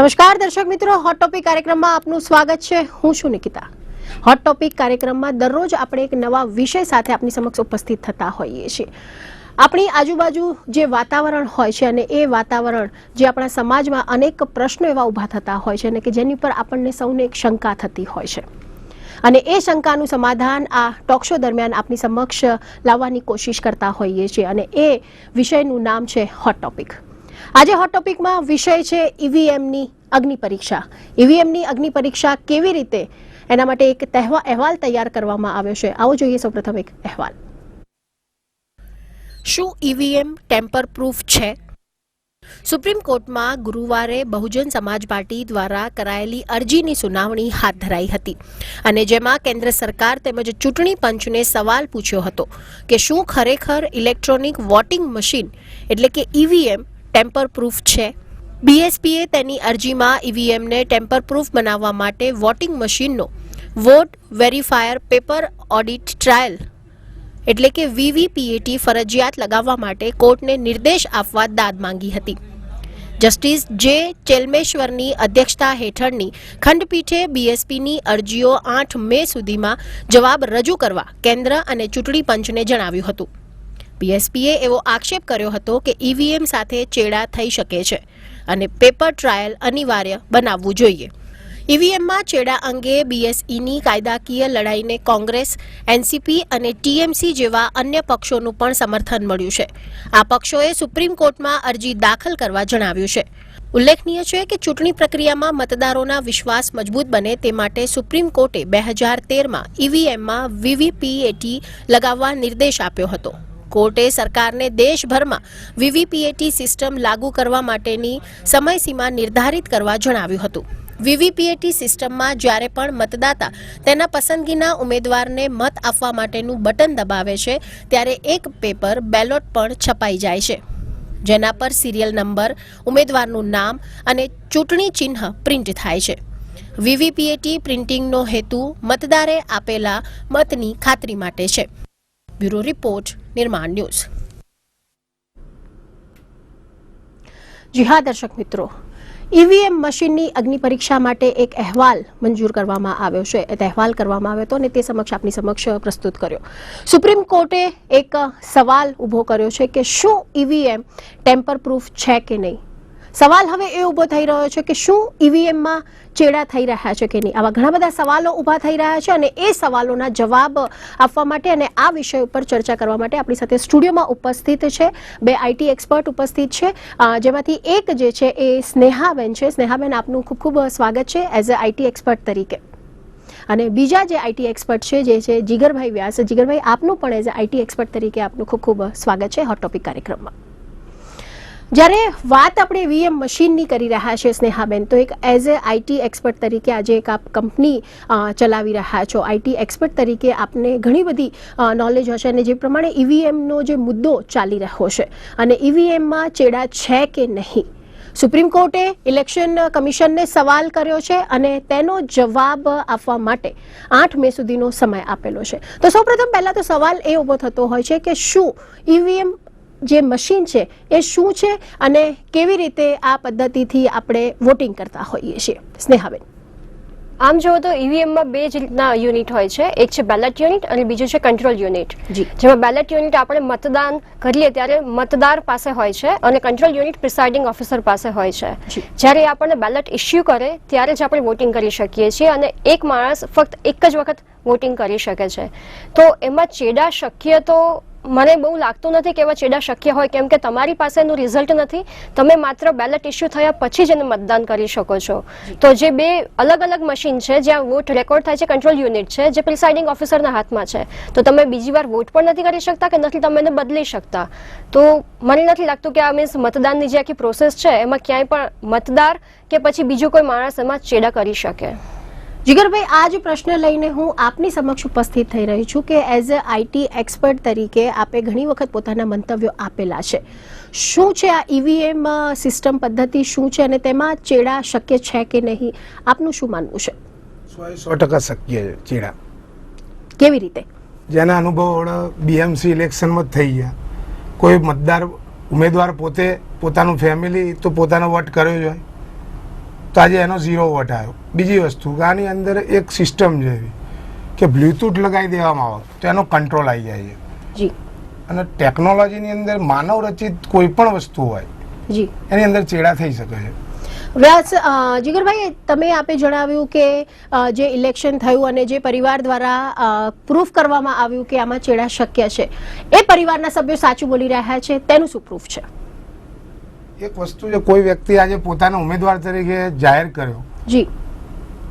નમસ્કાર, દર્શક મિત્રો. હોટ ટોપિક કાર્યક્રમમાં આપનું સ્વાગત છે. હું છું નિકિતા. હોટ ટોપિક કાર્યક્રમમાં દરરોજ આપણે એક નવા વિષય સાથે આપની સમક્ષ ઉપસ્થિત થતા હોઈએ છીએ. આપણી આજુબાજુ જે વાતાવરણ હોય છે અને એ વાતાવરણ જે આપણા સમાજમાં અનેક પ્રશ્નો એવા ઊભા થતા હોય છે અને કે જેની પર આપણને સૌને એક શંકા થતી હોય છે. અને એ શંકાનું સમાધાન આ ટોક શો દરમિયાન આપની સમક્ષ લાવવાની કોશિશ કરતા હોઈએ છીએ અને એ વિષયનું નામ છે હોટ ટોપિક આજે હોટ ટોપિકમાં વિષય છે ઈવીએમની અગ્નિ પરીક્ષા. ઈવીએમની અગ્નિ પરીક્ષા કેવી રીતે? એના માટે એક અહેવાલ તૈયાર કરવામાં આવ્યો છે. આવો જોઈએ સૌપ્રથમ એક અહેવાલ. શું ઈવીએમ ટેમ્પર પ્રૂફ છે? સુપ્રીમ કોર્ટમાં ગુરુવારે બહુજન સમાજ પાર્ટી દ્વારા કરાયેલી અરજીની સુનાવણી હાથ ધરાઈ હતી. અને જેમાં કેન્દ્ર સરકાર તેમજ ચૂંટણી પંચને સવાલ પૂછ્યો હતો કે શું ખરેખર ઇલેક્ટ્રોનિક વોટિંગ મશીન એટલે કે ઈવીએમ ટેમ્પર પ્રૂફ છે બીએસપીએ તેની અરજીમાં ઈવીએમને ટેમ્પર પ્રૂફ બનાવવા માટે વોટિંગ મશીનનો vote verifier paper audit trail એટલે કે વીવીપીએટી ફરજિયાત લગાવવા માટે કોર્ટને નિર્દેશ આપવા દાદ માંગી હતી. જસ્ટિસ જે ચેલમેશ્વરની અધ્યક્ષતા હેઠળની ખંડપીઠે બીએસપીની અરજીઓ આઠ મે સુધીમાં જવાબ રજૂ કરવા કેન્દ્ર અને ચૂંટણી પંચને જણાવ્યું હતું. બીએસપીએ એવો આક્ષેપ કર્યો હતો કે ઈવીએમ સાથે ચેડા થઈ શકે છે અને પેપર ટ્રાયલ અનિવાર્ય બનાવવું જોઈએ. ઈવીએમમાં ચેડા અંગે બીએસઈની કાયદાકીય લડાઈને કોંગ્રેસ, એનસીપી અને ટીએમસી જેવા અન્ય પક્ષોનું પણ સમર્થન મળ્યું છે. આ પક્ષોએ સુપ્રીમ કોર્ટમાં અરજી દાખલ કરવા જણાવ્યું છે. ઉલ્લેખનીય છે કે ચૂંટણી પ્રક્રિયામાં મતદારોના વિશ્વાસ મજબૂત બને તે માટે સુપ્રીમ કોર્ટે બે હજાર તેરમાં ઈવીએમમાં વીવીપીએટી લગાવવા નિર્દેશ આપ્યો હતો. કોર્ટે સરકારને દેશભરમાં વીવીપીએટી સિસ્ટમ લાગુ કરવા માટેની સમયસીમા નિર્ધારિત કરવા જણાવ્યું હતું. વીવીપીએટી સિસ્ટમમાં જ્યારે પણ મતદાતા તેના પસંદગીના ઉમેદવારને મત આપવા માટેનું બટન દબાવે છે, ત્યારે એક પેપર બેલોટ પણ છપાઈ જાય છે. જેના પર સિરિયલ નંબર, ઉમેદવારનું નામ અને ચૂંટણી ચિહ્ન પ્રિન્ટ થાય છે. વીવીપીએટી પ્રિન્ટિંગનો હેતુ મતદારે આપેલા મતની ખાતરી માટે છે. બ્યુરો રિપોર્ટ નિર્માણ ન્યૂઝ જી હા, દર્શક મિત્રો. ઈવીએમ મશીનની અગ્નિ પરીક્ષા માટે એક અહેવાલ મંજૂર કરવામાં આવ્યો છે. એ અહેવાલ કરવામાં આવ્યો હતો અને તે સમક્ષ આપની સમક્ષ પ્રસ્તુત કર્યો. સુપ્રીમ કોર્ટે એક સવાલ ઊભો કર્યો છે કે શું ઈવીએમ ટેમ્પર પ્રૂફ છે કે નહીં? સવાલ હવે એ ઊભો થઈ રહ્યો છે કે શું ઈવીએમમાં ચેડા થઈ રહ્યા છે કે નહીં? આવા ઘણા બધા સવાલો ઊભા થઈ રહ્યા છે અને એ સવાલોના જવાબ આપવા માટે અને આ વિષય ઉપર ચર્ચા કરવા માટે આપણી સાથે સ્ટુડિયોમાં ઉપસ્થિત છે. બે આઈટી એક્સપર્ટ ઉપસ્થિત છે. જેમાંથી એક જે છે એ સ્નેહાબેન છે. સ્નેહાબેન, આપનું ખૂબ ખૂબ સ્વાગત છે એઝ અ આઈટી એક્સપર્ટ તરીકે. અને બીજા જે આઈટી એક્સપર્ટ છે જે છે જીગરભાઈ વ્યાસ. જીગરભાઈ, આપનું પણ એઝ અ આઈટી એક્સપર્ટ તરીકે આપનું ખૂબ ખૂબ સ્વાગત છે. હોટ ટોપિક કાર્યક્રમમાં. જ્યારે વાત આપણે વીએમ મશીનની કરી રહ્યા છે, સ્નેહાબેન, તો એક એઝ એ આઈટી એક્સપર્ટ તરીકે આજે એક આપ કંપની ચલાવી રહ્યા છો. આઈટી એક્સપર્ટ તરીકે આપને ઘણી બધી નોલેજ હશે અને જે પ્રમાણે ઈવીએમનો જે મુદ્દો ચાલી રહ્યો છે. અને ઈવીએમમાં ચેડા છે કે નહીં? સુપ્રીમ કોર્ટે ઇલેક્શન કમિશનને સવાલ કર્યો છે અને તેનો જવાબ આપવા માટે આઠ મે સુધીનો સમય આપેલો છે. તો સૌપ્રથમ પહેલાં તો સવાલ એ ઊભો થતો હોય છે કે શું ઈવીએમ જે મશીન છે એ શું છે અને કેવી રીતે આ પદ્ધતિથી આપણે વોટિંગ કરતા હોઈએ છીએ? સ્નેહાબેન. આમ જુઓ તો ઈવીએમમાં બે જ રીતના યુનિટ હોય છે. એક છે બેલેટ યુનિટ અને બીજું છે કંટ્રોલ યુનિટ જી. જેમાં બેલેટ યુનિટ આપણે મતદાન કરીએ ત્યારે મતદાર પાસે હોય છે અને કંટ્રોલ યુનિટ પ્રિસાઇડિંગ ઓફિસર પાસે હોય છે. જ્યારે એ આપણને બેલેટ ઇસ્યુ કરે ત્યારે જ આપણે વોટિંગ કરી શકીએ છીએ અને એક માણસ ફક્ત એક જ વખત વોટિંગ કરી શકે છે. તો એમાં ચેડા શક્ય તો મને બહુ લાગતું નથી કે એવા ચેડા શક્ય હોય કેમ કે તમારી પાસે એનું રિઝલ્ટ નથી. તમે માત્ર બેલેટ ઇસ્યુ થયા પછી જ એને મતદાન કરી શકો છો. તો જે બે અલગ અલગ મશીન છે જ્યાં વોટ રેકોર્ડ થાય છે કંટ્રોલ યુનિટ છે જે પ્રિસાઇડિંગ ઓફિસરના હાથમાં છે તો તમે બીજી વાર વોટ પણ નથી કરી શકતા કે નથી તમે એને બદલી શકતા? તો મને નથી લાગતું કે આ મીન્સ મતદાનની જે આખી પ્રોસેસ છે એમાં ક્યાંય પણ મતદાર કે પછી બીજો કોઈ માણસ એમાં ચેડા કરી શકે. જીગરભાઈ આ જ પ્રશ્ન લઈને હું આપની સમક્ષ ઉપસ્થિત થઈ રહી છું કે એઝ અ આઈટી એક્સપર્ટ તરીકે આપે ઘણી વખત પોતાના મંતવ્યો આપેલા છે. શું છે આ ઈવીએમ સિસ્ટમ પદ્ધતિ? શું છે અને તેમાં ચેડા શક્ય છે કે નહીં? આપનું શું માનવું છે? સો ટકા શક્ય છે ચેડા. કેવી રીતે? જેના અનુભવ બીએમસી ઇલેક્શનમાં થઈ ગયા. કોઈ મતદાર ઉમેદવાર પોતે પોતાનું ફેમિલી તો પોતાનો વોટ કર્યો જ હોય. તો આજે એનો ઝીરો વોટ આવ્યો. બીજી વસ્તુ કે આની અંદર એક સિસ્ટમ છે એવી કે બ્લૂટૂથ લગાવી દેવામાં આવે તો એનો કંટ્રોલ આવી જાય છે. જી. અને ટેકનોલોજીની અંદર માનવ રચિત કોઈ પણ વસ્તુ હોય જી. એની અંદર ચેડા થઈ શકે છે. વ્યાસ જીગરભાઈ તમે આપે જણાવ્યું કે જે ઇલેક્શન થયું અને જે પરિવાર દ્વારા પ્રૂફ કરવામાં આવ્યું કે આમાં ચેડા શક્ય છે. એ પરિવારના સભ્યો સાચું બોલી રહ્યા છે તેનું શું પ્રૂફ છે? એક વસ્તુ છે કોઈ વ્યક્તિ આજે પોતાના ઉમેદવાર તરીકે જાહેર કર્યો. જી.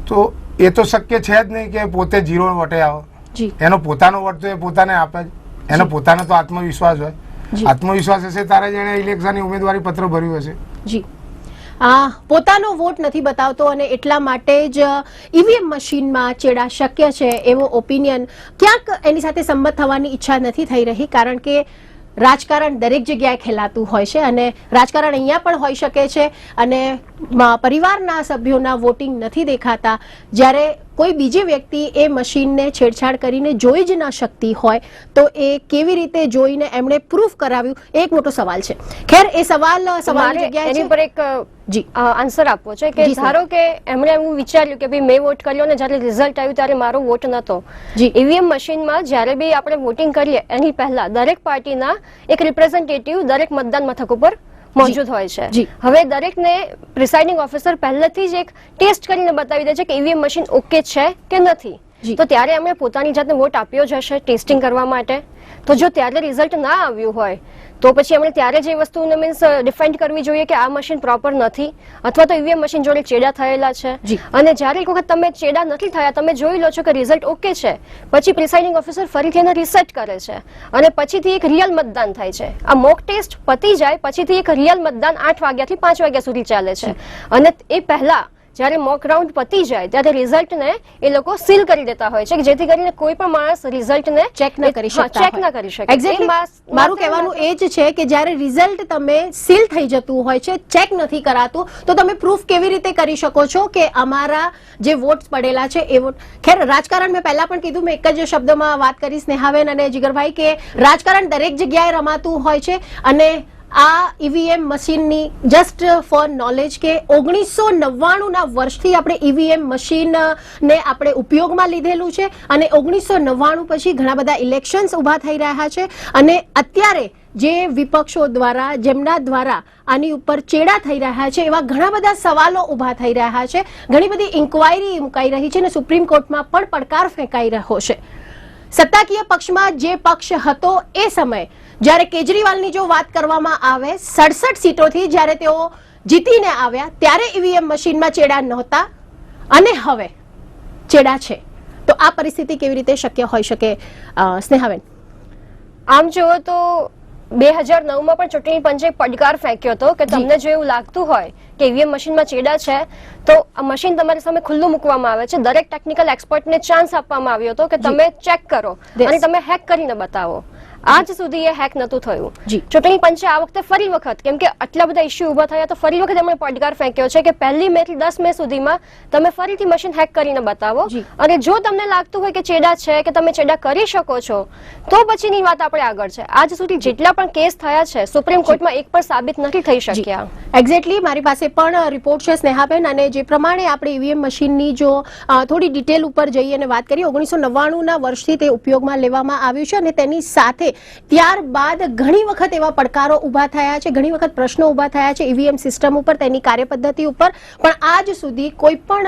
તો એ તો શક્ય છે જ નહીં કે પોતે જીરો વોટે આવે. એનો પોતાનો વોટ તો એ પોતાને આપે જ. એનો પોતાનો તો આત્મવિશ્વાસ હોય. આત્મવિશ્વાસ હશે તારે જેણે ઇલેક્શનની ઉમેદવારી પત્ર ભર્યું હશે. જી. આ પોતાનો વોટ નથી બતાવતો અને એટલા માટે જ ઈવીએમ મશીનમાં ચેડા શક્ય છે એવો ઓપિનિયન ક્યાંક એની સાથે સંમત થવાની ઈચ્છા નથી થઈ રહી કારણ કે રાજકારણ દરેક જગ્યાએ ખેલાતું હોય છે અને રાજકારણ અહીંયા પણ હોઈ શકે છે અને પરિવારના સભ્યોના વોટિંગ નથી દેખાતા. જ્યારે કોઈ બીજી વ્યક્તિ એ મશીનને છેડછાડ કરીને જોઈ જ ન શકતી હોય તો એ કેવી રીતે જોઈને એમણે પ્રૂફ કરાવ્યું? એ એક મોટો સવાલ છે. ખેર એ સવાલ સવાલ જગ્યાએ પર એક જી. આન્સર આપવો છે કે ધારો કે એમણે એવું વિચાર્યું કે ભાઈ મેં વોટ કર્યો ને જ્યારે રિઝલ્ટ આવ્યું ત્યારે મારો વોટ નતો. જી. ઈવીએમ મશીનમાં જ્યારે બી આપણે વોટિંગ કરીએ એની પહેલા દરેક પાર્ટીના એક રિપ્રેઝેન્ટેટિવ દરેક મતદાન મથક ઉપર મોજૂદ હોય છે. હવે દરેકને પ્રિસાઇડિંગ ઓફિસર પહેલેથી જ એક ટેસ્ટ કરીને બતાવી દે છે કે ઈવીએમ મશીન ઓકે છે કે નથી. તો ત્યારે એમણે પોતાની જાતને વોટ આપ્યો જ હશે ટેસ્ટિંગ કરવા માટે. તો જો ત્યારે રિઝલ્ટ ના આવ્યું હોય તો પછી એમણે ત્યારે જે વસ્તુને મીન્સ ડિફાઇન્ડ કરવી જોઈએ કે આ મશીન પ્રોપર નથી અથવા તો ઈવીએમ મશીન જોડે ચેડા થયેલા છે. અને જ્યારે એક વખત તમે ચેડા નથી થયા તમે જોઈ લો છો કે રિઝલ્ટ ઓકે છે. પછી પ્રિસાઇડિંગ ઓફિસર ફરીથી એને રિસેટ કરે છે. અને પછીથી એક રિયલ મતદાન થાય છે. આ મોક ટેસ્ટ પતી જાય પછીથી એક રિયલ મતદાન આઠ વાગ્યાથી પાંચ વાગ્યા સુધી ચાલે છે. અને એ પહેલા જ્યારે મોક રાઉન્ડ પતી જાય ત્યારે રિઝલ્ટને એ લોકો સીલ કરી દેતા હોય છે કે જેથી કરીને કોઈ પણ માણસ રિઝલ્ટને ચેક ન કરી શકતા ચેક ન કરી શકે. એક્ઝેક્ટલી મારું કહેવાનું એ જ છે કે જ્યારે રિઝલ્ટ તમે સીલ થઈ જતું હોય છે ચેક નથી કરાતું તો તમે પ્રૂફ કેવી રીતે કરી શકો છો કે અમારા જે વોટ્સ પડેલા છે એ વોટ ખેર રાજકારણ મેં પહેલા પણ કીધું મેં એક જ શબ્દમાં વાત કરી સ્નેહાબેન અને જીગરભાઈ કે રાજકારણ દરેક જગ્યાએ રમાતું હોય છે અને આ ઈવીએમ મશીનની જસ્ટ ફોર નોલેજ કે ઓગણીસો નવ્વાણુંના વર્ષથી આપણે ઈવીએમ મશીનને આપણે ઉપયોગમાં લીધેલું છે અને ઓગણીસો નવ્વાણું પછી ઘણા બધા ઇલેક્શન્સ ઊભા થઈ રહ્યા છે અને અત્યારે જે વિપક્ષો દ્વારા, જેમના દ્વારા આની ઉપર ચેડા થઈ રહ્યા છે એવા ઘણા બધા સવાલો ઊભા થઈ રહ્યા છે. ઘણી બધી ઇન્કવાયરી મુકાઈ રહી છે અને સુપ્રીમ કોર્ટમાં પણ પડકાર ફેંકાઈ રહ્યો છે. સત્તાકીય પક્ષમાં જે પક્ષ હતો એ સમયે જ્યારે કેજરીવાલની જો વાત કરવામાં આવે સડસઠ સીટોથી જ્યારે તેઓ જીતીને આવ્યા ત્યારે ઈવીએમ મશીનમાં ચેડા નહોતા અને હવે ચેડા છે. તો આ પરિસ્થિતિ કેવી રીતે શક્ય હોઈ શકે? સ્નેહાબેન. આમ જુઓ તો બે હજાર નવમાં પણ ચૂંટણી પંચે પડકાર ફેંક્યો હતો કે તમને જો એવું લાગતું હોય કે ઈવીએમ મશીનમાં ચેડા છે તો આ મશીન તમારી સામે ખુલ્લું મૂકવામાં આવે છે. દરેક ટેકનિકલ એક્સપર્ટને ચાન્સ આપવામાં આવ્યો હતો કે તમે ચેક કરો અને તમે હેક કરીને બતાવો. આજ સુધી એ હેક નતું થયું. જી. ચૂંટણી પંચે આ વખતે ફરી વખત કેમ કે આટલા બધા ઇસ્યુ ઊભા થયા તો ફરી વખત એમણે પડકાર ફેંક્યો છે કે પહેલી મે થી દસ મે સુધીમાં તમે ફરીથી મશીન હેક કરીને બતાવો. અને જો તમને લાગતું હોય કે ચેડા છે કે તમે ચેડા કરી શકો છો તો પછીની વાત આપણે આગળ છે. આજ સુધી જેટલા પણ કેસ થયા છે સુપ્રીમ કોર્ટમાં એક પણ સાબિત નથી થઈ શક્યા. એક્ઝેક્ટલી મારી પાસે પણ રિપોર્ટ છે સ્નેહાબેન અને જે પ્રમાણે આપણે ઈવીએમ મશીનની જો થોડી ડિટેલ ઉપર જઈએ અને વાત કરીએ ઓગણીસો નવ્વાણુંના વર્ષથી તે ઉપયોગમાં લેવામાં આવ્યું છે અને તેની સાથે ત્યારબાદ ઘણી વખત એવા પડકારો ઊભા થયા છે, ઘણી વખત પ્રશ્નો ઊભા થયા છે ઈવીએમ સિસ્ટમ ઉપર, તેની કાર્યપદ્ધતિ ઉપર. પણ આજ સુધી કોઈ પણ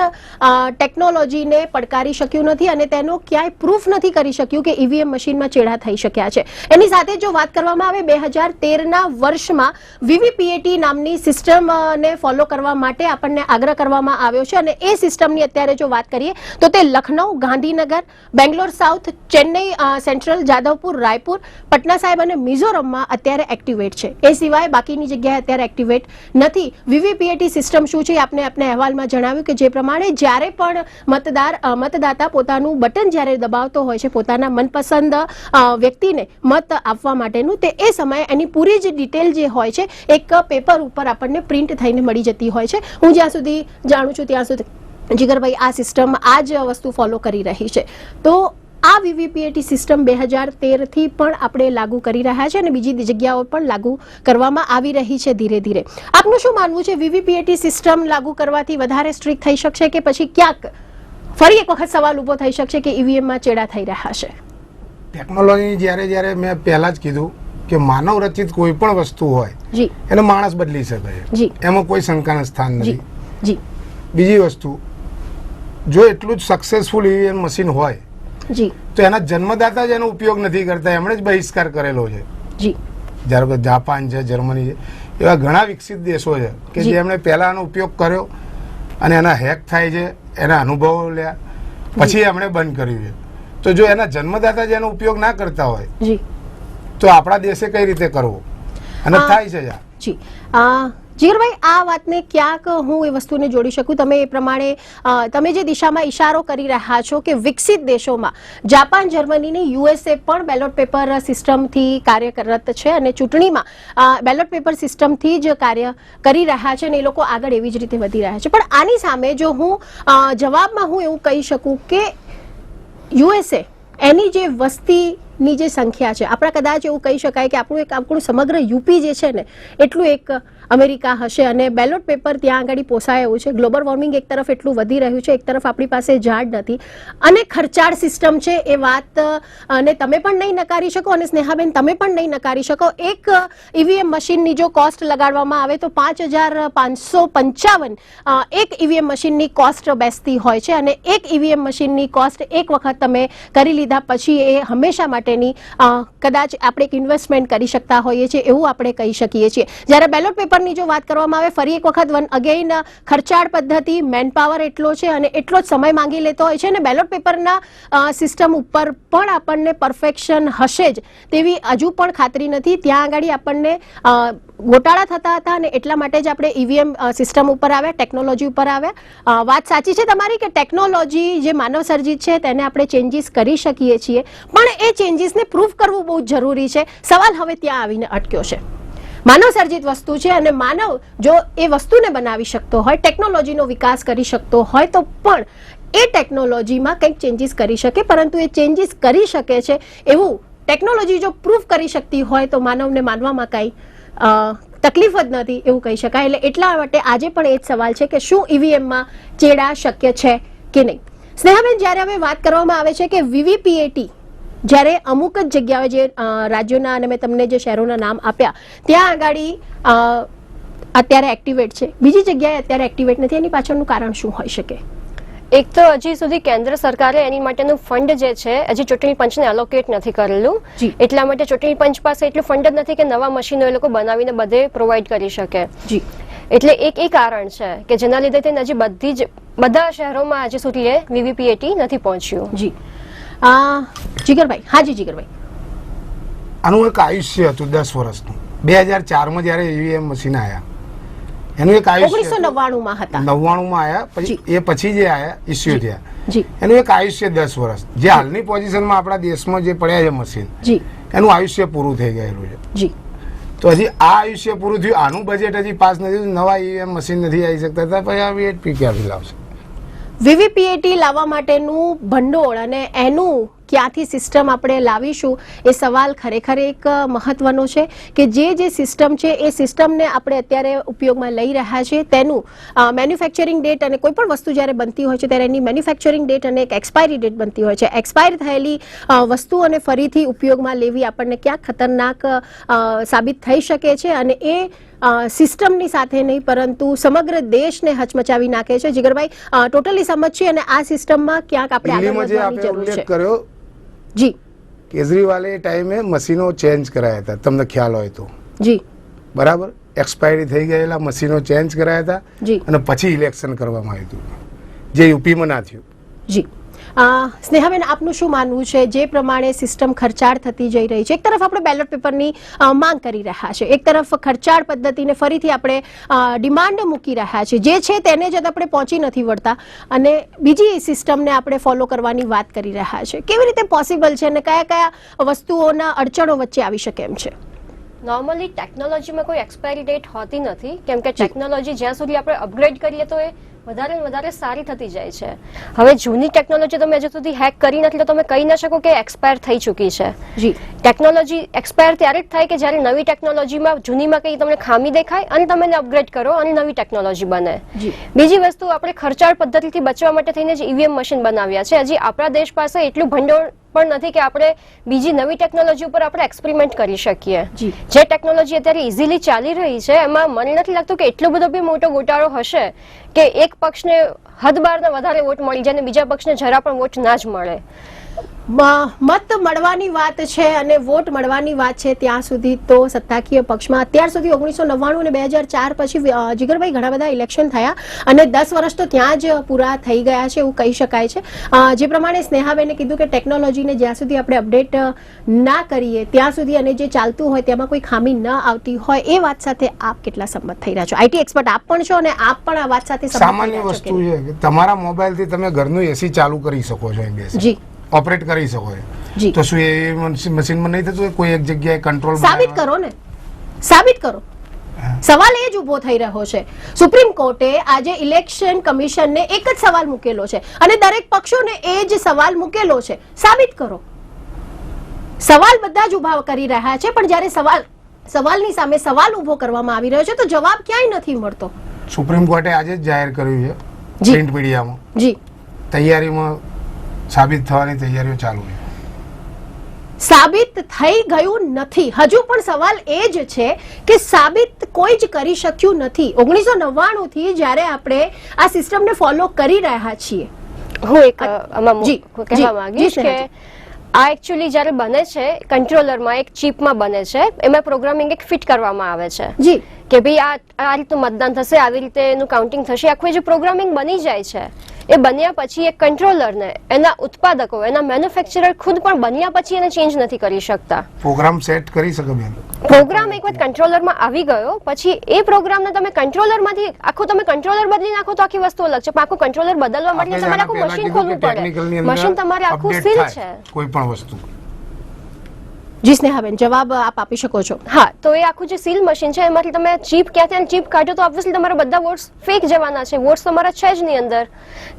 ટેકનોલોજીને પડકારી શક્યું નથી અને તેનો ક્યાંય પ્રૂફ નથી કરી શક્યું કે ઈવીએમ મશીનમાં ચેડા થઈ શક્યા છે. એની સાથે જો વાત કરવામાં આવે, બે હજાર તેરના વર્ષમાં વીવીપીએટી નામની સિસ્ટમને ફોલો કરવા માટે આપણને આગ્રહ કરવામાં આવ્યો છે અને એ સિસ્ટમની અત્યારે જો વાત કરીએ, તો તે લખનઉ ગાંધીનગર, બેંગ્લોર સાઉથ ચેન્નઈ સેન્ટ્રલ જાદવપુર રાયપુર પટના સાહેબ અને મિઝોરમમાં અત્યારે એક્ટિવેટ છે. એ સિવાય બાકીની જગ્યાએ અત્યારે એક્ટિવેટ નથી. વીવીપીએટી સિસ્ટમ શું છે આપણે આપને અહેવાલમાં જણાવ્યું કે જે પ્રમાણે જ્યારે પણ મતદાર મતદાતા પોતાનું બટન જ્યારે દબાવતો હોય છે, પોતાના મનપસંદ વ્યક્તિને મત આપવા માટેનું, તે એ સમયે એની પૂરી જ ડિટેલ જે હોય છે, એક પેપર ઉપર આપણને પ્રિન્ટ થઈને મળી જતી હોય છે. હું જ્યાં સુધી જાણું છું, ત્યાં સુધી જીગરભાઈ આ સિસ્ટમ આ જ વસ્તુ ફોલો કરી રહી છે. તો આ વીવીપીએટી સિસ્ટમ બે હજાર તેરથી પણ આપણે લાગુ કરી રહ્યા છે અને બીજી જગ્યાઓ પણ લાગુ કરવામાં આવી રહી છે ધીરે ધીરે. આપનું શું માનવું છે? વીવીપીએટી સિસ્ટમ લાગુ કરવાથી વધારે સ્ટ્રિક્ટ થઈ શકશે કે પછી ક્યાંક ફરી એક વખત સવાલ ઊભો થઈ શકશે કે ઈવીએમમાં ચેડા થઈ રહ્યા છે? ટેકનોલોજી જ્યારે જ્યારે મેં પહેલાં જ કીધું કે માનવ રચિત કોઈ પણ વસ્તુ હોય જી. એને માણસ બદલી શકે છે. જી. એમાં કોઈ શંકાનું સ્થાન નથી. જી. બીજી વસ્તુ જો એટલું જ સક્સેસફુલ ઈવીએમ મશીન હોય જી. તો એના જન્મદાતા જ એનો ઉપયોગ નથી કરતા એમણે જ બહિષ્કાર કરેલો છે. જી. જ્યારે કે જાપાન છે જર્મની છે એવા ઘણા વિકસિત દેશો છે કે જે. એમણે પહેલા આનો ઉપયોગ કર્યો અને એના હેક થાય છે એના અનુભવો લ્યા પછી એમણે બંધ કર્યું છે. તો જો એના જન્મદાતા જ એનો ઉપયોગ ના કરતા હોય જી. તો આપણા દેશે કઈ રીતે કરવો? અને થાય છે જા. અ, જીગરભાઈ આ વાતને ક્યાંક હું એ વસ્તુને જોડી શકું? તમે એ પ્રમાણે તમે જે દિશામાં ઇશારો કરી રહ્યા છો કે વિકસિત દેશોમાં, જાપાન, જર્મનીની યુએસએ પણ બેલોટ પેપર સિસ્ટમથી કાર્યરત છે અને ચૂંટણીમાં બેલોટ પેપર સિસ્ટમથી જ કાર્ય કરી રહ્યા છે અને એ લોકો આગળ એવી જ રીતે વધી રહ્યા છે. પણ આની સામે જો હું જવાબમાં હું એવું કહી શકું કે યુએસએ એની જે વસ્તીની જે સંખ્યા છે. આપણા કદાચ એવું કહી શકાય કે આપણું એક આપણું સમગ્ર યુપી જે છે ને, એટલું એક અમેરિકા હશે અને બેલોટ પેપર ત્યાં આગળ પોસાય એવું છે. ગ્લોબલ વોર્મિંગ એક તરફ એટલું વધી રહ્યું છે, એક તરફ આપણી પાસે ઝાડ નથી. અને ખર્ચાળ સિસ્ટમ છે એ વાત, અને તમે પણ નહીં નકારી શકો અને સ્નેહાબેન, તમે પણ નહીં નકારી શકો. એક ઈવીએમ મશીનની જો કોસ્ટ લગાડવામાં આવે તો પાંચ હજાર પાંચસો પંચાવન એક ઈવીએમ મશીનની કોસ્ટ બેસતી હોય છે. અને એક ઈવીએમ મશીનની કોસ્ટ એક વખત તમે કરી લીધા પછી એ હંમેશા માટેની કદાચ આપણે એક ઇન્વેસ્ટમેન્ટ કરી શકતા હોઈએ છીએ એવું આપણે કહી શકીએ છીએ. જ્યારે બેલોટ પેપરની જો વાત કરવામાં આવે, ફરી એક વખત વન અગેઇન ખર્ચાળ પદ્ધતિ મેનપાવર એટલો છે અને એટલો જ સમય માંગી લેતો હોય છે અને બેલોટ પેપરના સિસ્ટમ ઉપર પણ આપણને પરફેક્શન હશે જ તેવી હજુ પણ ખાતરી નથી. ત્યાં આગળ આપણને ગોટાળા થતા હતા અને એટલા માટે જ આપણે ઈવીએમ સિસ્ટમ ઉપર આવ્યા, ટેકનોલોજી ઉપર આવ્યા. વાત સાચી છે તમારી કે ટેકનોલોજી જે માનવ સર્જિત છે તેને આપણે ચેન્જીસ કરી શકીએ છીએ. પણ એ ચેન્જીસને પ્રૂફ કરવું બહુ જરૂરી છે. સવાલ હવે ત્યાં આવીને અટક્યો છે. માનવ સર્જિત વસ્તુ છે અને માનવ જો એ વસ્તુને બનાવી શકતો હોય, ટેકનોલોજીનો વિકાસ કરી શકતો હોય, તો પણ એ ટેકનોલોજીમાં કંઈક ચેન્જીસ કરી શકે, પરંતુ એ ચેન્જીસ કરી શકે છે એવું ટેકનોલોજી જો પ્રૂફ કરી શકતી હોય તો માનવને માનવામાં કાંઈ તકલીફ જ નથી એવું કહી શકાય. એટલે એટલા માટે આજે પણ એ જ સવાલ છે કે શું ઈવીએમમાં ચેડા શક્ય છે કે નહીં? સ્નેહાબેન, જ્યારે હવે વાત કરવામાં આવે છે કે વીવીપીએટી જ્યારે અમુક જ જગ્યાએ જે રાજ્યોના અને મેં તમને જે શહેરોના નામ આપ્યા, ત્યાં આગાડી અત્યારે એક્ટિવેટ છે. બીજી જગ્યાએ અત્યારે એક્ટિવેટ નથી. એની પાછળનું કારણ શું હોઈ શકે? એક તો હજી સુધી કેન્દ્ર સરકારે એની માટેનું ફંડ જે છે હજી ચૂંટણી પંચને એલોકેટ નથી કરેલું. જી. એટલા માટે ચૂંટણી પંચ પાસે એટલું ફંડ જ નથી કે નવા મશીનો એ લોકો બનાવીને બધે પ્રોવાઈડ કરી શકે. જી. એટલે એક એ કારણ છે કે જેના લીધે તેને હજી બધી જ બધા શહેરોમાં હજી સુધી એ વીવીપીએટી નથી પહોંચ્યું. જી. જીગરભાઈ હાજી જીગરભાઈ. આનું એક આયુષ્ય હતું દસ વર્ષનું. બે હજાર ચારમાં જ્યારે ઈવીએમ મશીન આવ્યા એનું એક ઓગણીસો આયુષ્ય નવ્વાણુંમાં હતા. નવ્વાણુંમાં આવ્યા પછી એ પછી જે આવ્યા ઇસ્યુ થયા. એનું એક આયુષ્ય દસ વર્ષ. જે હાલની પોઝિશનમાં આપણા દેશમાં જે પડ્યા છે મશીન જી. એનું આયુષ્ય પૂરું થઈ ગયેલું છે. તો હજી આ આયુષ્ય પૂરું થયું આનું બજેટ હજી પાસ નથી નવા ઈવીએમ મશીન નથી આવી શકતા તો પછી આ વીએટ પી ક્યાંથી લાવશે? વીવીપીએટી લાવવા માટેનું ભંડોળ અને એનું ક્યાંથી સિસ્ટમ આપણે લાવીશું એ સવાલ ખરેખર એક મહત્વનો છે કે જે જે સિસ્ટમ છે એ સિસ્ટમને આપણે અત્યારે ઉપયોગમાં લઈ રહ્યા છીએ. તેનું મેન્યુફેક્ચરિંગ ડેટ અને કોઈ પણ વસ્તુ જ્યારે બનતી હોય છે ત્યારે એની મેન્યુફેક્ચરિંગ ડેટ અને એક એક્સપાયરી ડેટ બનતી હોય છે. એક્સપાયર થયેલી વસ્તુઓને ફરીથી ઉપયોગમાં લેવી આપણને ક્યાંક ખતરનાક સાબિત થઈ શકે છે અને એ સિસ્ટમની સાથે નહીં પરંતુ સમગ્ર દેશને હચમચાવી નાખે છે. જીગરભાઈ ટોટલી સમજ છે અને આ સિસ્ટમમાં ક્યાંક આપણે આગળ વધવાની જરૂર છે. કર્યો જી. કેજરીવાલે એ ટાઈમે મશીનો ચેન્જ કરાયા હતા. તમને ખ્યાલ હોય તો. જી. બરાબર? એક્સપાયરી થઈ ગયેલા મશીનો ચેન્જ કરાયા હતા અને પછી ઇલેક્શન કરવામાં આવ્યું હતું. જે યુપીમાં ના થયું. જી. સ્નેહાબેન આપનું શું માનવું છે? જે પ્રમાણે સિસ્ટમ ખર્ચાળ થતી જઈ રહી છે એક તરફ આપણે બેલેટ પેપરની માંગ કરી રહ્યા છે એક તરફ ખર્ચાળ પદ્ધતિને ફરીથી આપણે ડિમાન્ડ મૂકી રહ્યા છે જે છે તેને જ આપણે પહોંચી નથી વળતા અને બીજી સિસ્ટમને આપણે ફોલો કરવાની વાત કરી રહ્યા છે. કેવી રીતે પોસિબલ છે અને કયા કયા વસ્તુઓના અડચણો વચ્ચે આવી શકે એમ છે? નોર્મલી ટેકનોલોજીમાં કોઈ એક્સપાયરી ડેટ હોતી નથી કેમ કે ટેકનોલોજી જ્યાં સુધી આપણે અપગ્રેડ કરીએ તો એ વધારે ને વધારે સારી થતી જાય છે. હવે જૂની ટેકનોલોજી તમે હજુ સુધી હેક કરી નથી તો તમે કહી ન શકો કે એક્સપાયર થઈ ચૂકી છે. જી. ટેકનોલોજી એક્સપાયર ત્યારે જ થાય કે જ્યારે નવી ટેકનોલોજીમાં જૂનીમાં કંઈ તમને ખામી દેખાય અને તમે એને અપગ્રેડ કરો અને નવી ટેકનોલોજી બને. બીજી વસ્તુ આપણે ખર્ચાળ પદ્ધતિથી બચવા માટે થઈને જ ઈવીએમ મશીન બનાવ્યા છે. હજી આપણા દેશ પાસે એટલું ભંડોળ પણ નથી કે આપણે બીજી નવી ટેકનોલોજી ઉપર આપણે એક્સપેરિમેન્ટ કરી શકીએ. જે. ટેકનોલોજી અત્યારે ઇઝીલી ચાલી રહી છે એમાં મને નથી લાગતું કે એટલો બધો બી મોટો ગોટાળો હશે કે એક પક્ષને હદ બહારના વધારે વોટ મળી જાય અને બીજા પક્ષને જરા પણ વોટ ના જ મળે. મત મળવાની વાત છે અને વોટ મળવાની વાત છે ત્યાં સુધી તો સત્તાકીય પક્ષમાં. અત્યાર સુધી ઓગણીસો નવ્વાણું અને બે હજાર ચાર પછી જીગરભાઈ ઘણા બધા ઇલેક્શન થયા અને દસ વર્ષ તો ત્યાં જ પૂરા થઈ ગયા છે એવું કહી શકાય છે. જે પ્રમાણે સ્નેહાબેને કીધું કે ટેકનોલોજીને જ્યાં સુધી આપણે અપડેટ ના કરીએ ત્યાં સુધી અને જે ચાલતું હોય તેમાં કોઈ ખામી ન આવતી હોય એ વાત સાથે આપ કેટલા સંમત થઈ રહ્યા છો? આઈટી એક્સપર્ટ આપ પણ છો અને આપ પણ આ વાત સાથે સામાન્ય વસ્તુ છે તમારા મોબાઈલથી તમે ઘરનું એસી ચાલુ કરી શકો છો જી. ઓપરેટ કરી શકો છો તો શું એ મશીનમાં નહીં થતું? કોઈ એક જગ્યાએ કંટ્રોલ સાબિત કરો ને. સાબિત કરો. સવાલ એ જ ઊભો થઈ રહ્યો છે. સુપ્રીમ કોર્ટે આજે ઇલેક્શન કમિશનને એક જ સવાલ મૂકેલો છે. અને દરેક પક્ષોને એ જ સવાલ મૂકેલો છે. સાબિત કરો. સવાલ બધા જ ઊભા કરી રહ્યા છે પણ જ્યારે સવાલ સવાલની સામે સવાલ ઊભો કરવામાં આવી રહ્યો છે તો જવાબ ક્યાંય નથી મળતો. સુપ્રીમ કોર્ટે આજે જ જાહેર કર્યું છે. પ્રિન્ટ મીડિયામાં જી. તૈયારીમાં સાબિત થવાની તૈયારીઓ ચાલુ છે. સાબિત થઈ ગયું નથી. હજુ પણ સવાલ એ જ છે કે સાબિત કોઈ જ કરી શક્યું નથી. ઓગણીસો નવ્વાણું થી જ્યારે આપણે આ સિસ્ટમને ફોલો કરી રહ્યા છીએ. હું એક આમાં કહેવા માંગીશ કે આ એકચ્યુઅલી જ્યારે બને છે કંટ્રોલરમાં એક ચીપમાં બને છે એમાં પ્રોગ્રામિંગ એક ફિટ કરવામાં આવે છે. જી. કે ભાઈ આ આ રીતનું મતદાન થશે આવી રીતે એનું કાઉન્ટિંગ થશે. આખું જે પ્રોગ્રામિંગ બની જાય છે એ બન્યા પછી એક કંટ્રોલરને એના ઉત્પાદકો એના મેન્યુફેક્ચરર ખુદ પણ બન્યા પછી એને ચેન્જ નથી કરી શકતા. પ્રોગ્રામ સેટ કરી શકે બેન. પ્રોગ્રામ એક વખત કંટ્રોલરમાં આવી ગયો પછી એ પ્રોગ્રામને તમે કંટ્રોલરમાંથી આખું તમે કંટ્રોલર બદલી નાખો તો આખી વસ્તુ અલગ છે. પણ આખું કંટ્રોલર બદલવા માટે તમારે આખું મશીન ખોલવું પડે. મશીન તમારે આખું સીલ છે. કોઈ પણ વસ્તુ. જી સ્નેહાબેન જવાબ આપ આપી શકો છો. હા તો એ આખું જે સીલ મશીન છે એમાંથી તમે ચીપ ક્યાંથી ચીપ કાઢો તો ઓબ્વિયસલી તમારા બધા વોટ્સ ફેક જવાના છે. વોટ્સ તમારા છે જ નહીં અંદર.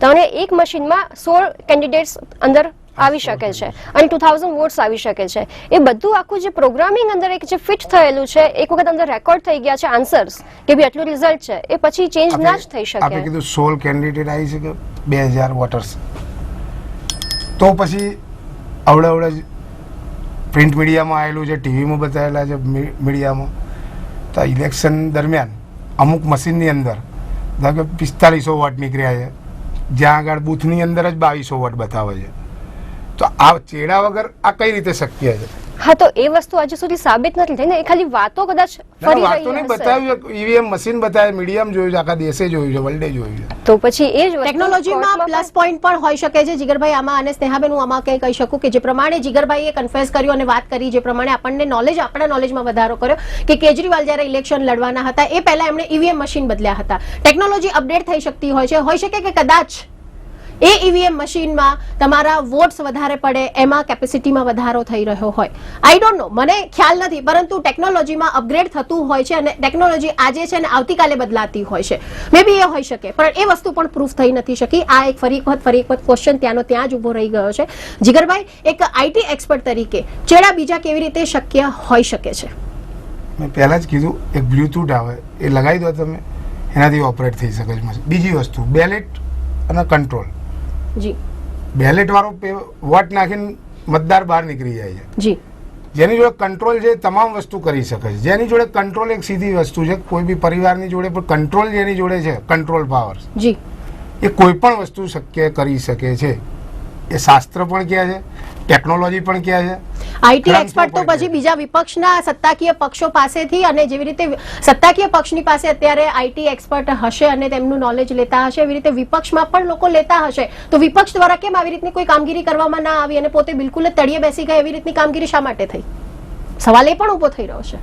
તમને એક મશીનમાં સોળ કેન્ડિડેટ્સ અંદર આવી શકે છે અને ટુ થાઉઝન્ડ વોટ્સ આવી શકે છે. એ બધું આખું જે પ્રોગ્રામિંગ અંદર એક જે ફિટ થયેલું છે એક વખત અંદર રેકોર્ડ થઈ ગયા છે આન્સર્સ કે ભાઈ આટલું રિઝલ્ટ છે એ પછી ચેન્જ ના જ થઈ આપણે શકે કીધું સોળ કેન્ડિડેટ આવી શકે બે હજાર વોટર્સ તો પછી અવડે અવડે પ્રિન્ટ મીડિયામાં આવેલું છે, ટીવીમાં બતાવેલા છે મીડિયામાં. તો ઇલેક્શન દરમિયાન અમુક મશીનની અંદર, ધારો કે પિસ્તાલીસો વોટ નીકળ્યા છે, જ્યાં આગળ બૂથની અંદર જ બાવીસો વોટ બતાવે છે. તો આ ચેડા વગર આ કઈ રીતે શક્ય છે? હા તો એ વસ્તુ હજુ સુધી સાબિત નથી થઈ ને. એ ખાલી વાતો કદાચ ફરી વાતો નહીં બતાવ્યું ઈવીએમ મશીન બતાવ્યું મીડિયામાં જોયું છે આખા દેશે જોયું છે વર્લ્ડે જોયું છે. તો પછી એ જ ટેકનોલોજીમાં પ્લસ પોઈન્ટ પણ હોઈ શકે છે. જીગરભાઈ આમાં અને સ્નેહાબેન હું આમાં કંઈ કહી શકું કે જે પ્રમાણે જીગરભાઈએ કન્ફેસ કર્યું અને વાત કરી જે પ્રમાણે આપણને નોલેજ આપણા નોલેજમાં વધારો કર્યો કે કેજરીવાલ જ્યારે ઇલેક્શન લડવાના હતા એ પહેલા એમણે ઈવીએમ મશીન બદલ્યા હતા. ટેકનોલોજી અપડેટ થઈ શકતી હોય છે. હોઈ શકે કે કદાચ એ ઈવીએમ મશીનમાં તમારા વોટ્સ વધારે પડે, એમાં કેપેસિટીમાં વધારો થઈ રહ્યો હોય. આઈ ડોન્ટ નો મને ખ્યાલ નથી, પરંતુ ટેકનોલોજીમાં અપગ્રેડ થતું હોય છે અને ટેકનોલોજી આજે છે અને આવતીકાલે બદલાતી હોય છે. મે બી એ હોઈ શકે, પણ એ વસ્તુ પણ પ્રૂફ થઈ નથી શકી. આ એક ફરી વખત ફરી વખત ક્વેશ્ચન ત્યાંનો ત્યાં જ ઊભો રહી ગયો છે. જીગરભાઈ, એક આઈટી એક્સપર્ટ તરીકે, ચેડા બીજા કેવી રીતે શક્ય હોઈ શકે છે? મેં પહેલાં જ કીધું, એક બ્લૂટૂથ આવે, એ લગાવી દો તમે, એનાથી ઓપરેટ થઈ શકે છે. બીજી વસ્તુ બેલેટ અને કંટ્રોલ જી. બેલેટ વાળો વોટ નાખીને મતદાર બહાર નીકળી જાય છે. જી. જેની જોડે કંટ્રોલ છે તમામ વસ્તુ કરી શકે છે. જેની જોડે કંટ્રોલ એક સીધી વસ્તુ છે કોઈ બી પરિવારની જોડે પણ કંટ્રોલ જેની જોડે છે કંટ્રોલ પાવર જી. એ કોઈ પણ વસ્તુ શક્ય કરી શકે છે. એ શાસ્ત્ર પણ કહે છે ટેકનોલોજી પણ કહે છે આઈટી એક્સપર્ટ તો પછી બીજા વિપક્ષના સત્તાકીય પક્ષો પાસેથી અને જેવી રીતે સત્તાકીય પક્ષની પાસે અત્યારે આઈટી એક્સપર્ટ હશે અને તેમનું નોલેજ લેતા હશે એવી રીતે વિપક્ષમાં પણ લોકો લેતા હશે. તો વિપક્ષ દ્વારા કેમ આવી રીતની કોઈ કામગીરી કરવામાં ના આવી અને પોતે બિલકુલ જ તળિયે બેસી ગયા એવી રીતની કામગીરી શા માટે થઈ? સવાલ એ પણ ઊભો થઈ રહ્યો છે.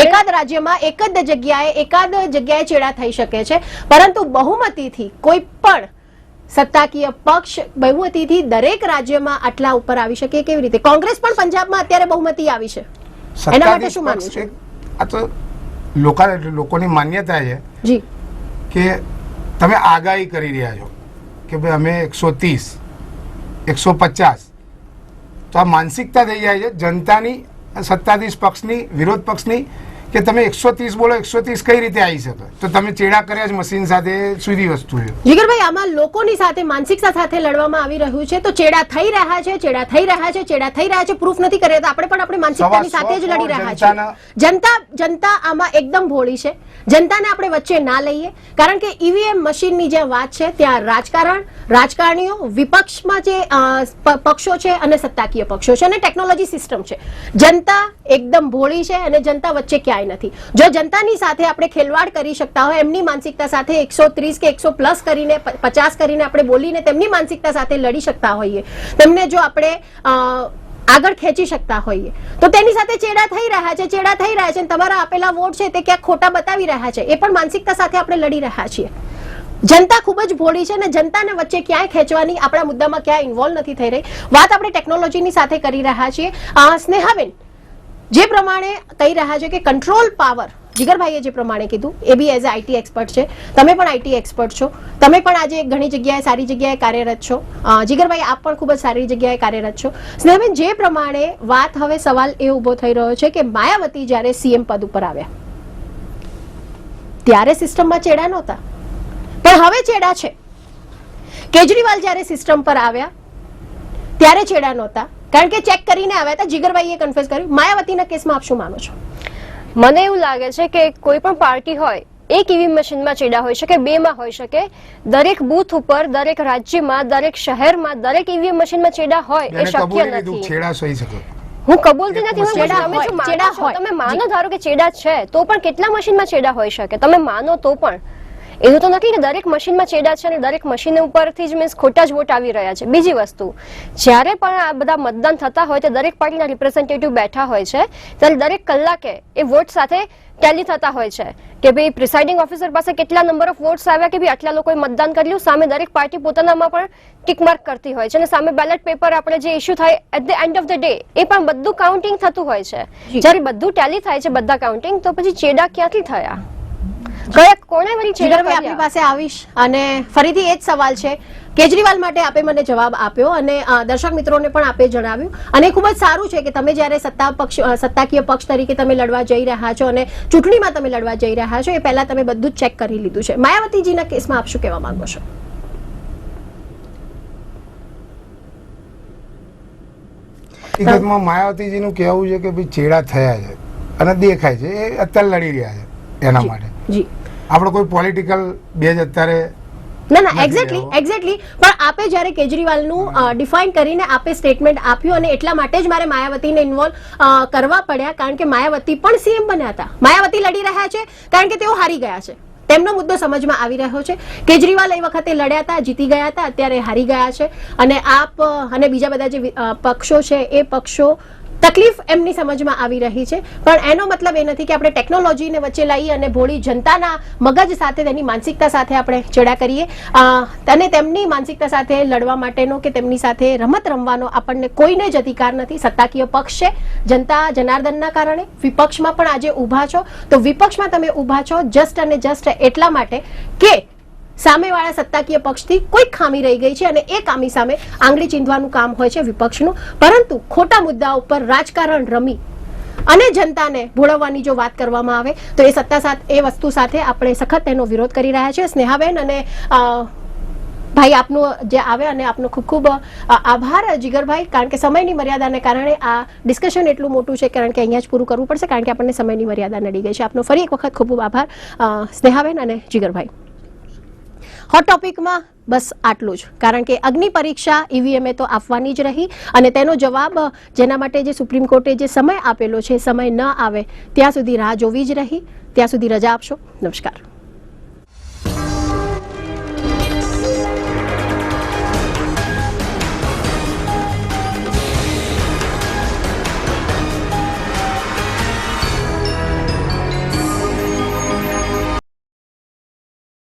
એકાદ રાજ્યમાં એક જ જગ્યાએ એકાદ જગ્યાએ ચેડા થઈ શકે છે પરંતુ બહુમતીથી કોઈ પણ સત્તાકીય પક્ષ બહુમતીથી દરેક રાજ્યમાં આટલા ઉપર આવી શકે કેવી રીતે? કોંગ્રેસ પણ પંજાબમાં અત્યારે બહુમતી આવી છે. એના માટે શું માનવું છે? આ તો લોકા લોકોની માન્યતા છે જી. કે તમે આગાહી કરી રહ્યા છો કે ભાઈ અમે એકસો ત્રીસ એકસો પચાસ. તો આ માનસિકતા થઈ જાય છે. જનતાની સત્તાધીશ પક્ષની વિરોધ પક્ષની કે તમે એકસો ત્રીસ બોલો એકસો ત્રીસ કઈ રીતે આવી શકે? તો તમે ચેડા કર્યા જ મશીન સાથે સુધી વસ્તુ છે. જીગરભાઈ આમાં લોકોની સાથે માનસિકતા સાથે લડવામાં આવી રહ્યું છે. તો ચેડા થઈ રહ્યા છે ચેડા થઈ રહ્યા છે ચેડા થઈ રહ્યા છે. પ્રૂફ નથી કરી તો આપણે પણ આપણી માનસિકતાની સાથે જ લડી રહ્યા છીએ. જનતા જનતા આમાં એકદમ ભોળી છે. જનતાને આપણે વચ્ચે ના લઈએ. કારણ કે ઈવીએમ મશીનની જે વાત છે ત્યાં રાજકારણ રાજકારણીઓ વિપક્ષમાં જે પક્ષો છે અને સત્તાકીય પક્ષો છે અને ટેકનોલોજી સિસ્ટમ છે. જનતા એકદમ ભોળી છે અને જનતા વચ્ચે ક્યાંય નથી. જો જનતાની સાથે આપણે ખેલવાડ કરી શકતા હોય, એમની માનસિકતા સાથે એકસો ત્રીસ કે એકસો પ્લસ કરીને પચાસ કરીને આપણે બોલીને તેમની માનસિકતા સાથે લડી શકતા હોઈએ. તેમને જો આપણે આગળ ખેંચી શકતા હોઈએ. તો તેની સાથે ચેડા થઈ રહ્યા છે, ચેડા થઈ રહ્યા છે તમારા આપેલા વોટ છે તે ક્યાંક ખોટા બતાવી રહ્યા છે, એ પણ માનસિકતા સાથે આપણે લડી રહ્યા છીએ. જનતા ખૂબ જ ભોળી છે અને જનતાને વચ્ચે ક્યાંય ખેંચવાની, આપણા મુદ્દામાં ક્યાંય ઇન્વોલ્વ નથી થઈ રહી. વાત આપણે ટેકનોલોજીની સાથે કરી રહ્યા છીએ. સ્નેહાબેન જે પ્રમાણે કહી રહ્યા છે કે કંટ્રોલ પાવર જીગરભાઈએ જે પ્રમાણે કીધું, એ be as a IT expert છે. તમે પણ આઈટી એક્સપર્ટ છો. તમે પણ આજે ઘણી જગ્યાએ સારી જગ્યાએ કાર્યરત છો. જીગરભાઈ, આપ પણ ખૂબ જ સારી જગ્યાએ કાર્યરત છો. સ્નેહબેન, જે પ્રમાણે વાત હવે સવાલ એ ઊભો થઈ રહ્યો છે કે માયાવતી જ્યારે સીએમ પદ ઉપર આવ્યા. ત્યારે સિસ્ટમમાં ચેડા નહોતા. પણ હવે ચેડા છે. કેજરીવાલ જ્યારે સિસ્ટમ પર આવ્યા, ત્યારે ચેડા નહોતા. કારણ કે ચેક કરીને આવ્યા હતા જીગરભાઈએ કન્ફેસ કર્યું. માયાવતીના કેસમાં આપ શું માનો છો? મને એવું લાગે છે કે કોઈ પણ પાર્ટી હોય એક ઈવીએમ મશીનમાં ચેડા હોઈ શકે બે માં હોઈ શકે દરેક બૂથ ઉપર દરેક રાજ્યમાં દરેક શહેરમાં દરેક ઈવીએમ મશીનમાં ચેડા હોય એ શક્ય નથી. છેડા સહી શકે. હું કબૂલતી નથી હું ચેડા ચેડા હોય. તમે માનો ધારો કે ચેડા છે તો પણ કેટલા મશીનમાં ચેડા હોઈ શકે? તમે માનો તો પણ. એવું તો નથી કે દરેક મશીનમાં ચેડા છે અને દરેક મશીન ઉપરથી જ મીન્સ ખોટા જ વોટ આવી રહ્યા છે. બીજી વસ્તુ જ્યારે પણ આ બધા મતદાન થતા હોય તો દરેક પાર્ટીના રિપ્રેઝેન્ટેટિવ બેઠા હોય છે. ત્યારે દરેક કલાકે એ વોટ સાથે ટેલી થતા હોય છે કે ભાઈ પ્રિસાઇડિંગ ઓફિસર પાસે કેટલા નંબર ઓફ વોટ્સ આવ્યા કે ભાઈ આટલા લોકોએ મતદાન કર્યું. સામે દરેક પાર્ટી પોતાનામાં પણ ટિક માર્ક કરતી હોય છે અને સામે બેલેટ પેપર આપણે જે ઇશ્યુ થાય at the end of the day એ પણ બધું કાઉન્ટિંગ થતું હોય છે. જ્યારે બધું ટેલી થાય છે બધા કાઉન્ટિંગ તો પછી ચેડા ક્યાંથી થયા? કયા કોણે વળી ચેડા જીગરભાઈ આપણી પાસે આવીશ. અને ફરીથી એ જ સવાલ છે. કેજરીવાલ માટે આપે મને જવાબ આપ્યો અને દર્શક મિત્રોને પણ આપે જણાવ્યું. અને ખૂબ જ સારું છે કે તમે જ્યારે સત્તા પક્ષ સત્તાકીય પક્ષ તરીકે તમે લડવા જઈ રહ્યા છો અને ચૂંટણીમાં તમે લડવા જઈ રહ્યા છો એ પહેલા તમે બધું જ ચેક કરી લીધું છે. માયાવતીજીના કેસમાં આપ શું કહેવા માંગો છો? હકીકતમાં માયાવતીજીનું કહેવું છે કે ભાઈ ચેડા થયા છે અને દેખાય છે. એ અત્યારે લડી રહ્યા છે. એના માટે. જી. આપણે કોઈ પોલિટિકલ બેજ અત્યારે ના ના એક્ઝેક્ટલી એક્ઝેક્ટલી પણ આપે જ્યારે કેજરીવાલનું ડિફાઇન કરીને આપે સ્ટેટમેન્ટ આપ્યું અને એટલા માટે જ મારે માયાવતીને ઇન્વોલ્વ કરવા પડ્યા. કારણ કે માયાવતી પણ સીએમ બન્યા હતા. માયાવતી લડી રહ્યા છે કારણ કે તેઓ હારી ગયા છે. તેમનો મુદ્દો સમજમાં આવી રહ્યો છે. કેજરીવાલ એ વખતે લડ્યા હતા જીતી ગયા હતા અત્યારે હારી ગયા છે. અને આપ અને બીજા બધા જે પક્ષો છે એ પક્ષો તકલીફ એમની સમજમાં આવી રહી છે. પણ એનો મતલબ એ નથી કે આપણે ટેકનોલોજીને વચ્ચે લઈ અને ભોળી જનતાના મગજ સાથે તેની માનસિકતા સાથે આપણે ચેડા કરીએ. અને તેમની માનસિકતા સાથે લડવા માટેનો કે તેમની સાથે રમત રમવાનો આપણને કોઈને જ અધિકાર નથી. સત્તાકીય પક્ષ છે. જનતા જનાર્દનના કારણે વિપક્ષમાં પણ આજે ઊભા છો. તો વિપક્ષમાં તમે ઊભા છો જસ્ટ અને જસ્ટ એટલા માટે કે સામેવાળા સત્તાકીય પક્ષથી કોઈ ખામી રહી ગઈ છે અને એ ખામી સામે આંગળી ચીંધવાનું કામ હોય છે વિપક્ષનું. પરંતુ ખોટા મુદ્દા ઉપર રાજકારણ રમી અને જનતાને ભોળવવાની જો વાત કરવામાં આવે, તો એ સત્તા સાથે, એ વસ્તુ સાથે આપણે સખત તેનો વિરોધ કરી રહ્યા છે સ્નેહાબેન અને ભાઈ આપનું જે આવે અને આપનો ખૂબ ખૂબ આભાર, જીગરભાઈ. કારણ કે સમયની મર્યાદાને કારણે આ ડિસ્કશન એટલું મોટું છે કારણ કે અહીંયા જ પૂરું કરવું પડશે. કારણ કે આપણને સમયની મર્યાદા નડી ગઈ છે. આપનો ફરી એક વખત ખૂબ ખૂબ આભાર સ્નેહાબેન અને જીગરભાઈ. હોટ ટોપિકમાં બસ આટલું જ. કારણ કે અગ્નિ પરીક્ષા ઈવીએમએ તો આપવાની જ રહી અને તેનો જવાબ, જેના માટે જે સુપ્રીમ કોર્ટે જે સમય આપેલો છે સમય ન આવે, ત્યાં સુધી રાહ જોવી જ રહી. ત્યાં સુધી રજા આપશો. નમસ્કાર.